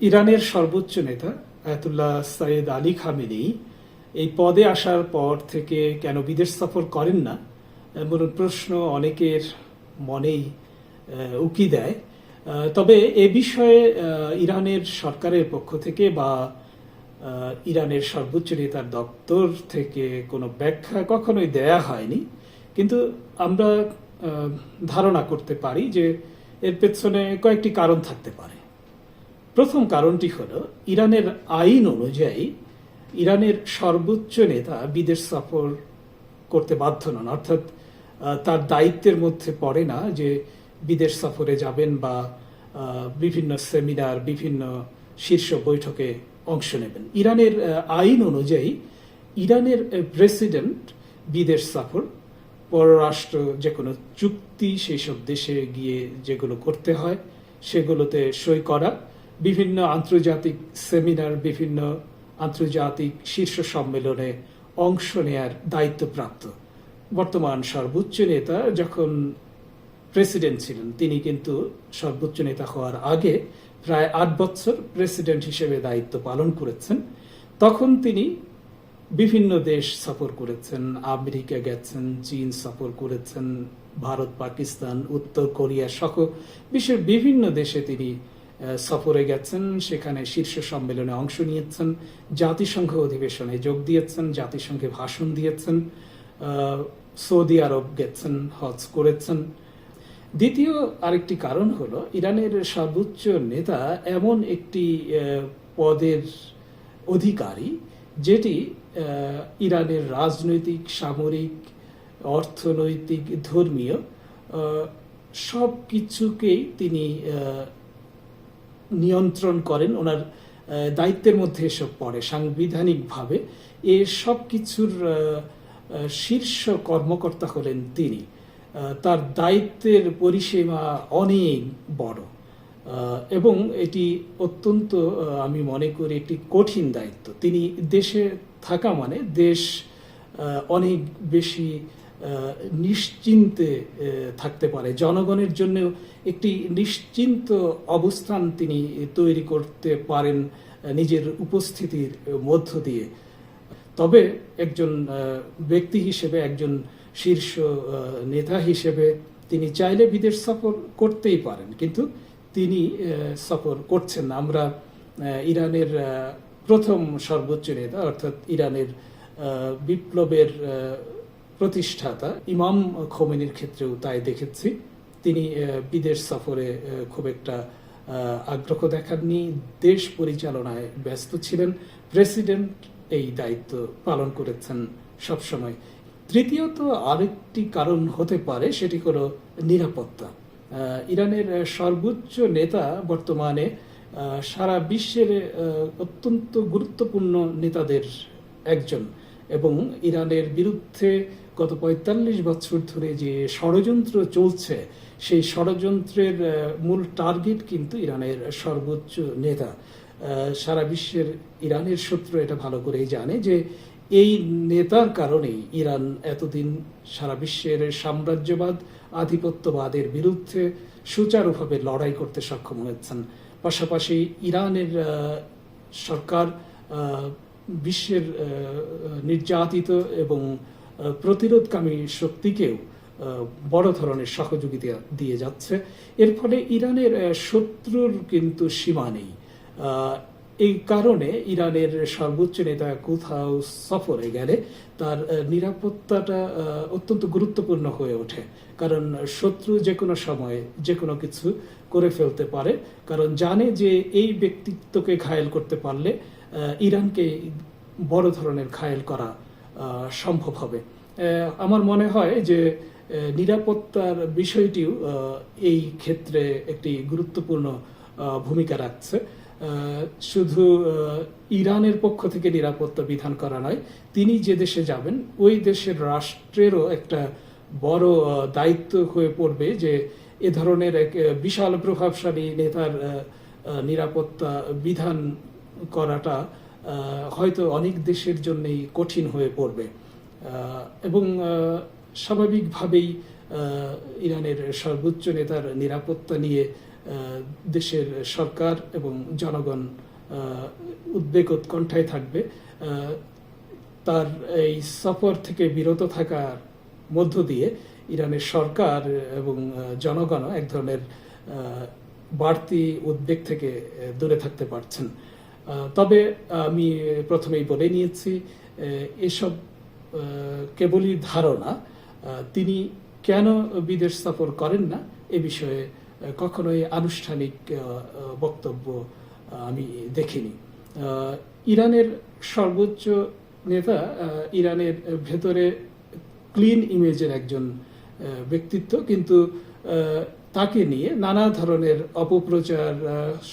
ইরানের সর্বোচ্চ নেতা আয়াতুল্লাহ সাইদ আলী খামেনি এই পদে আসার পর থেকে কেন বিদেশ সফর করেন না, এমন প্রশ্ন অনেকের মনেই উকি দেয়। তবে এ বিষয়ে ইরানের সরকারের পক্ষ থেকে বা ইরানের সর্বোচ্চ নেতার দপ্তর থেকে কোনো ব্যাখ্যা কখনোই দেয়া হয়নি। কিন্তু আমরা ধারণা করতে পারি যে এর পেছনে কয়েকটি কারণ থাকতে পারে। প্রথম কারণটি হল, ইরানের আইন অনুযায়ী ইরানের সর্বোচ্চ নেতা বিদেশ সফর করতে বাধ্য নন। অর্থাৎ তার দায়িত্বের মধ্যে পড়ে না যে বিদেশ সফরে যাবেন বা বিভিন্ন সেমিনার, বিভিন্ন শীর্ষ বৈঠকে অংশ নেবেন। ইরানের আইন অনুযায়ী ইরানের প্রেসিডেন্ট বিদেশ সফর, পররাষ্ট্র যে কোনো চুক্তি সেই সব দেশে গিয়ে যেগুলো করতে হয়, সেগুলোতে সই করা বিভিন্ন আন্তর্জাতিক সেমিনার, বিভিন্ন আন্তর্জাতিক শীর্ষ সম্মেলনে অংশ নেয়ার দায়িত্বপ্রাপ্ত। বর্তমান সর্বোচ্চ নেতা যখন প্রেসিডেন্ট ছিলেন, তিনি কিন্তু সর্বোচ্চ নেতা হওয়ার আগে প্রায় আট বছর প্রেসিডেন্ট হিসেবে দায়িত্ব পালন করেছেন। তখন তিনি বিভিন্ন দেশ সফর করেছেন, আমেরিকা গেছেন, চীন সফর করেছেন, ভারত, পাকিস্তান, উত্তর কোরিয়া সহ বিশ্বের বিভিন্ন দেশে তিনি সফরে গেছেন, সেখানে শীর্ষ সম্মেলনে অংশ নিয়েছেন, জাতিসংঘ অধিবেশনে যোগ দিয়েছেন, জাতিসংঘে ভাষণ দিয়েছেন সৌদি আরব গেছেন, হজ করেছেন। দ্বিতীয় আরেকটি কারণ হলো, ইরানের সর্বোচ্চ নেতা এমন একটি পদের অধিকারী, যেটি ইরানের রাজনৈতিক, সামরিক, অর্থনৈতিক, ধর্মীয় সব কিছুকেই তিনি নিয়ন্ত্রণ করেন, ওনার দায়িত্বের মধ্যে এসব পড়ে সাংবিধানিকভাবে। এ সব কিছুর শীর্ষ কর্মকর্তা হলেন তিনি। তার দায়িত্বের পরিসীমা অনেক বড়। এবং এটি অত্যন্ত আমি মনে করি একটি কঠিন দায়িত্ব। তিনি দেশে থাকা মানে দেশ অনেক বেশি নিশ্চিন্তে থাকতে পারে। জনগণের জন্য একটি নিশ্চিন্ত অবস্থান তিনি তৈরি করতে পারেন নিজের উপস্থিতির মধ্য দিয়ে। তবে একজন ব্যক্তি হিসেবে, একজন শীর্ষ নেতা হিসেবে তিনি চাইলে বিদেশ সফর করতেই পারেন, কিন্তু তিনি সফর করছেন আমরা ইরানের প্রথম সর্বোচ্চ নেতা, অর্থাৎ ইরানের বিপ্লবের প্রতিষ্ঠাতা ইমাম খোমেনির ক্ষেত্রেও তাই দেখেছি। তিনি বিদেশ সফরে খুব একটা আগ্রহ দেখাননি। দেশ পরিচালনায় ব্যস্ত ছিলেন। প্রেসিডেন্ট এই দায়িত্ব পালন করেছেন সবসময়। তৃতীয়ত আরেকটি কারণ হতে পারে, সেটি হলো নিরাপত্তা। ইরানের সর্বোচ্চ নেতা বর্তমানে সারা বিশ্বের অত্যন্ত গুরুত্বপূর্ণ নেতাদের একজন এবং ইরানের বিরুদ্ধে গত পঁয়তাল্লিশ বছর ধরে যে ষড়যন্ত্র চলছে, সেই ষড়যন্ত্রের মূল টার্গেট কিন্তু ইরানের সর্বোচ্চ নেতা। সারা বিশ্বের ইরানের শত্রু এটা ভালো করেই জানে যে এই নেতার কারণেই ইরান এতদিন সারা বিশ্বের সাম্রাজ্যবাদ, আধিপত্যবাদের বিরুদ্ধে সুচারুভাবে লড়াই করতে সক্ষম হয়েছেন। পাশাপাশি ইরানের সরকার বিশ্বের নির্যাতিত এবং প্রতিরোধকামী শক্তিকেও বড় ধরনের সহযোগিতা দিয়ে যাচ্ছে। এর ফলে ইরানের শত্রুর কিন্তু সীমা নেই। এই কারণে ইরানের সর্বোচ্চ নেতা কোথাও সফরে গেলে তার নিরাপত্তাটা অত্যন্ত গুরুত্বপূর্ণ হয়ে ওঠে। কারণ শত্রু যে কোনো সময়ে যে কোনো কিছু করে ফেলতে পারে। কারণ জানে যে এই ব্যক্তিত্বকে ঘায়েল করতে পারলে ইরানকে বড় ধরনের ঘায়েল করা সম্ভব হবে। আমার মনে হয় যে নিরাপত্তার বিষয়টিও এই ক্ষেত্রে একটি গুরুত্বপূর্ণ ভূমিকা রাখছে। শুধু ইরানের পক্ষ থেকে নিরাপত্তা বিধান করা নয়, তিনি যে দেশে যাবেন, ওই দেশের রাষ্ট্রেরও একটা বড় দায়িত্ব হয়ে পড়বে যে, এ ধরনের এক বিশাল প্রভাবশালী নেতার নিরাপত্তা বিধান করাটা হয়তো অনেক দেশের জন্যই কঠিন হয়ে পড়বে। এবং স্বাভাবিকভাবেই ইরানের সর্বোচ্চ নেতার নিরাপত্তা নিয়ে দেশের সরকার এবং জনগণ উদ্বেগ উৎকণ্ঠায় থাকবে। তার এই সফর থেকে বিরত থাকার মধ্য দিয়ে ইরানের সরকার এবং জনগণও এক ধরনের বাড়তি উদ্বেগ থেকে দূরে থাকতে পারছেন। তবে আমি প্রথমেই বলে নিয়েছি এসব কেবলই ধারণা তিনি কেন বিদেশ সফর করেন না, এ বিষয়ে কখনোই আনুষ্ঠানিক বক্তব্য আমি দেখিনি। ইরানের সর্বোচ্চ নেতা ইরানের ভেতরে ক্লিন ইমেজের একজন ব্যক্তিত্ব, কিন্তু তাকে নিয়ে নানা ধরনের অপপ্রচার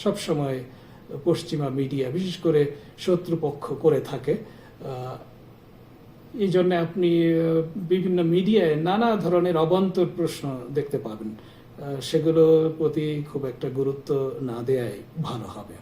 সবসময় পশ্চিমা মিডিয়া, বিশেষ করে শত্রুপক্ষ করে থাকে। এই জন্য আপনি বিভিন্ন মিডিয়ায় নানা ধরনের অবান্তর প্রশ্ন দেখতে পাবেন। সেগুলোর প্রতি খুব একটা গুরুত্ব না দেয়াই ভালো হবে।